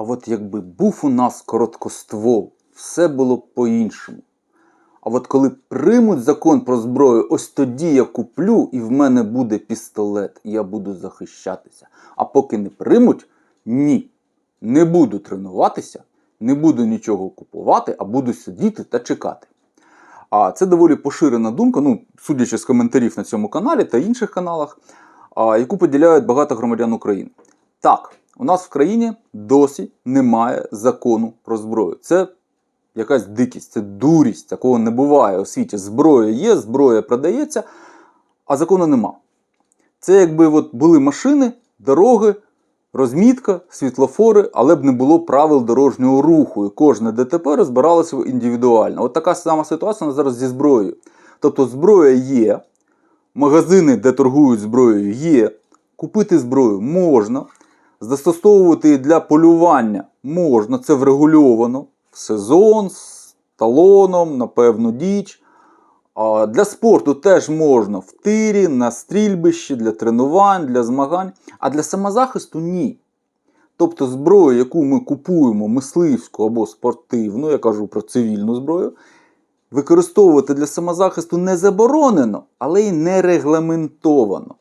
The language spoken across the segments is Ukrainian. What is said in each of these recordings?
А от якби був у нас короткоствол, все було б по-іншому. А от коли приймуть закон про зброю, ось тоді я куплю і в мене буде пістолет, і я буду захищатися. А поки не приймуть, ні. Не буду тренуватися, не буду нічого купувати, а буду сидіти та чекати. А це доволі поширена думка, ну, судячи з коментарів на цьому каналі та інших каналах, а, яку поділяють багато громадян України. Так, у нас в країні досі немає закону про зброю. Це якась дикість, це дурість. Такого не буває у світі. Зброя є, зброя продається, а закону нема. Це якби от були машини, дороги, розмітка, світлофори, але б не було правил дорожнього руху. І кожне ДТП розбиралося індивідуально. От така сама ситуація у нас зараз зі зброєю. Тобто зброя є, магазини, де торгують зброєю, є, купити зброю можна, застосовувати для полювання можна, це врегульовано в сезон з талоном, на певну діч. А Для спорту теж можна в тирі, на стрільбищі, для тренувань, для змагань, а для самозахисту ні. Тобто зброю, яку ми купуємо, мисливську або спортивну, я кажу про цивільну зброю, використовувати для самозахисту не заборонено, але й не регламентовано.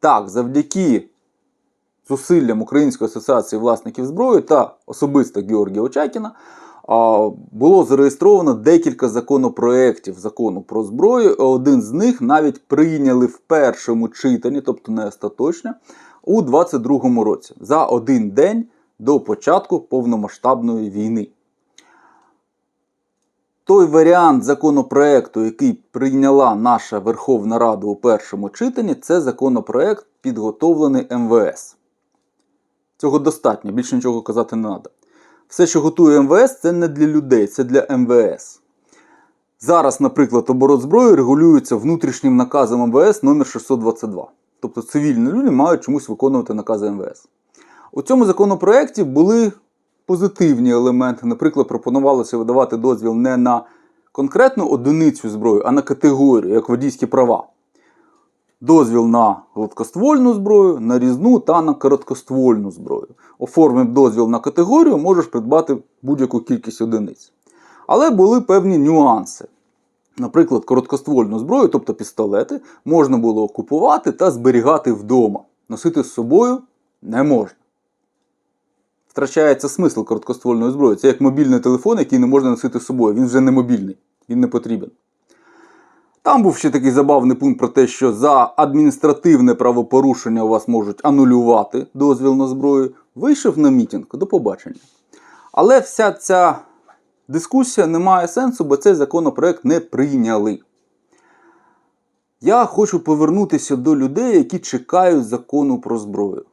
Так, завдяки зусиллям Української асоціації власників зброї та особисто Георгія Очакіна було зареєстровано декілька законопроєктів закону про зброю. Один з них навіть прийняли в першому читанні, тобто не остаточно, у 22-му році за один день до початку повномасштабної війни. Той варіант законопроекту, який прийняла наша Верховна Рада у першому читанні, це законопроект, підготовлений МВС. Цього достатньо, більше нічого казати не треба. Все, що готує МВС, це не для людей, це для МВС. Зараз, наприклад, оборот зброї регулюється внутрішнім наказом МВС номер 622. Тобто цивільні люди мають чомусь виконувати накази МВС. У цьому законопроекті були позитивні елементи. Наприклад, пропонувалося видавати дозвіл не на конкретну одиницю зброї, а на категорію, як водійські права. Дозвіл на гладкоствольну зброю, на різну та на короткоствольну зброю. Оформив дозвіл на категорію, можеш придбати будь-яку кількість одиниць. Але були певні нюанси. Наприклад, короткоствольну зброю, тобто пістолети, можна було купувати та зберігати вдома. Носити з собою не можна. Втрачається смисл короткоствольної зброї. Це як мобільний телефон, який не можна носити з собою. Він вже не мобільний, він не потрібен. Там був ще такий забавний пункт про те, що за адміністративне правопорушення у вас можуть анулювати дозвіл на зброю. Вийшов на мітинг, до побачення. Але вся ця дискусія не має сенсу, бо цей законопроект не прийняли. Я хочу повернутися до людей, які чекають закону про зброю.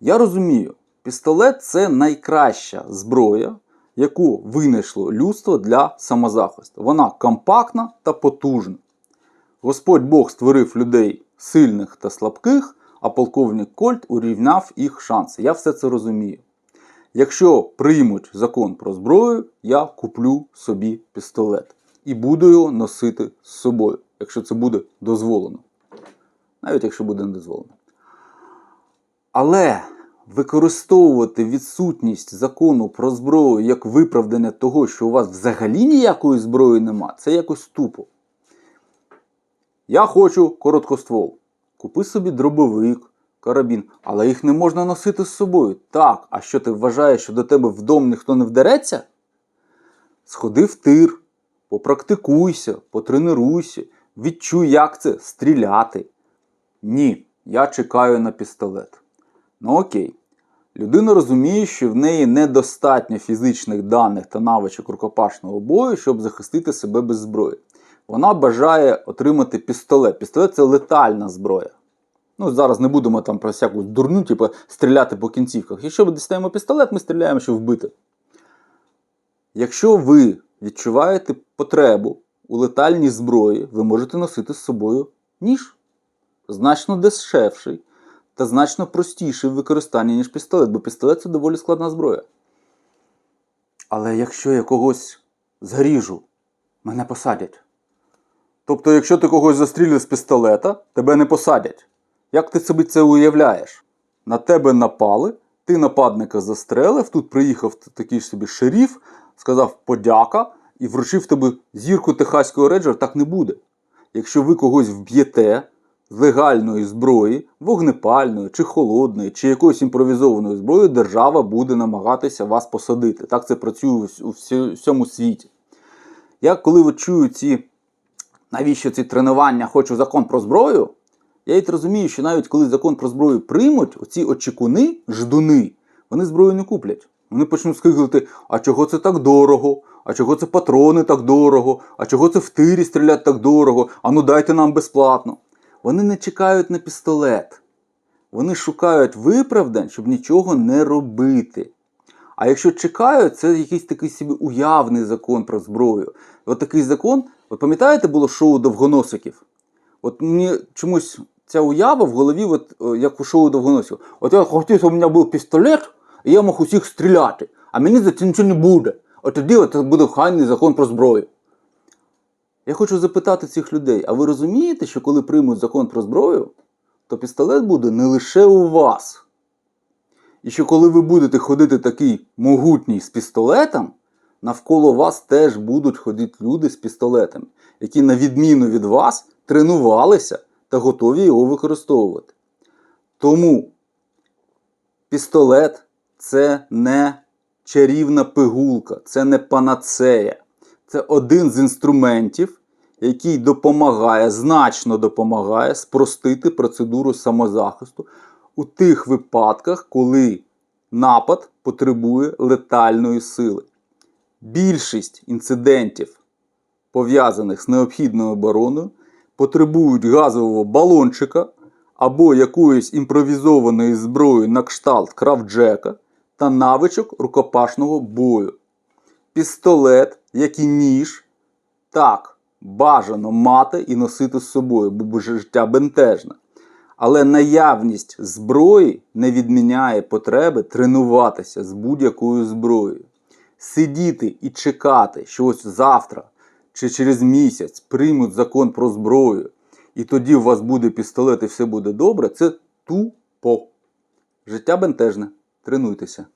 Я розумію, пістолет це найкраща зброя, яку винайшло людство для самозахисту. Вона компактна та потужна. Господь Бог створив людей сильних та слабких, а полковник Кольт урівняв їх шанси. Я все це розумію. Якщо приймуть закон про зброю, я куплю собі пістолет і буду його носити з собою, якщо це буде дозволено. Навіть якщо буде не дозволено. Але використовувати відсутність закону про зброю як виправдання того, що у вас взагалі ніякої зброї нема, це якось тупо. Я хочу короткоствол. Купи собі дробовик, карабін, але їх не можна носити з собою. Так, а що ти вважаєш, що до тебе в дом ніхто не вдереться? Сходи в тир, попрактикуйся, потренуйся, відчуй, як це стріляти. Ні, я чекаю на пістолет. Ну окей. Людина розуміє, що в неї недостатньо фізичних даних та навичок рукопашного бою, щоб захистити себе без зброї. Вона бажає отримати пістолет. Пістолет це летальна зброя. Ну, зараз не будемо там про всяку дурню, типу, стріляти по кінцівках. Якщо ми дістаємо пістолет, ми стріляємо, щоб вбити. Якщо ви відчуваєте потребу у летальній зброї, ви можете носити з собою ніж. Значно дешевший та значно простіший в використанні, ніж пістолет, бо пістолет це доволі складна зброя. Але якщо я когось заріжу, мене посадять. Тобто, якщо ти когось застрілиш з пістолета, тебе не посадять. Як ти собі це уявляєш? На тебе напали, ти нападника застрелив, тут приїхав такий собі шеріф, сказав подяка і вручив тобі зірку техаського рейнджера, так не буде. Якщо ви когось вб'єте легальної зброї, вогнепальної чи холодної, чи якоюсь імпровізованою зброєю, держава буде намагатися вас посадити. Так це працює у вс- всьому світі. Я коли чую ці, навіщо ці тренування, хочу закон про зброю, я й розумію, що навіть коли закон про зброю приймуть, оці очікуни, ждуни, вони зброю не куплять. Вони почнуть скиглити, а чого це так дорого? А чого це патрони так дорого? А чого це в тирі стрілять так дорого? А ну дайте нам безплатно. Вони не чекають на пістолет. Вони шукають виправдань, щоб нічого не робити. А якщо чекають, це якийсь такий собі уявний закон про зброю. От такий закон, от пам'ятаєте, було шоу довгоносиків? От мені чомусь ця уява в голові, от, як у шоу довгоносиків. От я хотів, щоб у мене був пістолет, і я мог усіх стріляти. А мені за це нічого не буде. От тоді от буде хайний закон про зброю. Я хочу запитати цих людей: а ви розумієте, що коли приймуть закон про зброю, то пістолет буде не лише у вас. І що коли ви будете ходити такий могутній з пістолетом, навколо вас теж будуть ходити люди з пістолетами, які, на відміну від вас, тренувалися та готові його використовувати. Тому пістолет це не чарівна пигулка, це не панацея. Це один з інструментів, який допомагає, значно допомагає спростити процедуру самозахисту у тих випадках, коли напад потребує летальної сили. Більшість інцидентів, пов'язаних з необхідною обороною, потребують газового балончика або якоїсь імпровізованої зброї на кшталт кравджека та навичок рукопашного бою. Пістолет, як і ніж, так, бажано мати і носити з собою, бо життя бентежне. Але наявність зброї не відміняє потреби тренуватися з будь-якою зброєю. Сидіти і чекати, що ось завтра чи через місяць приймуть закон про зброю, і тоді у вас буде пістолет і все буде добре, це тупо. Життя бентежне. Тренуйтеся.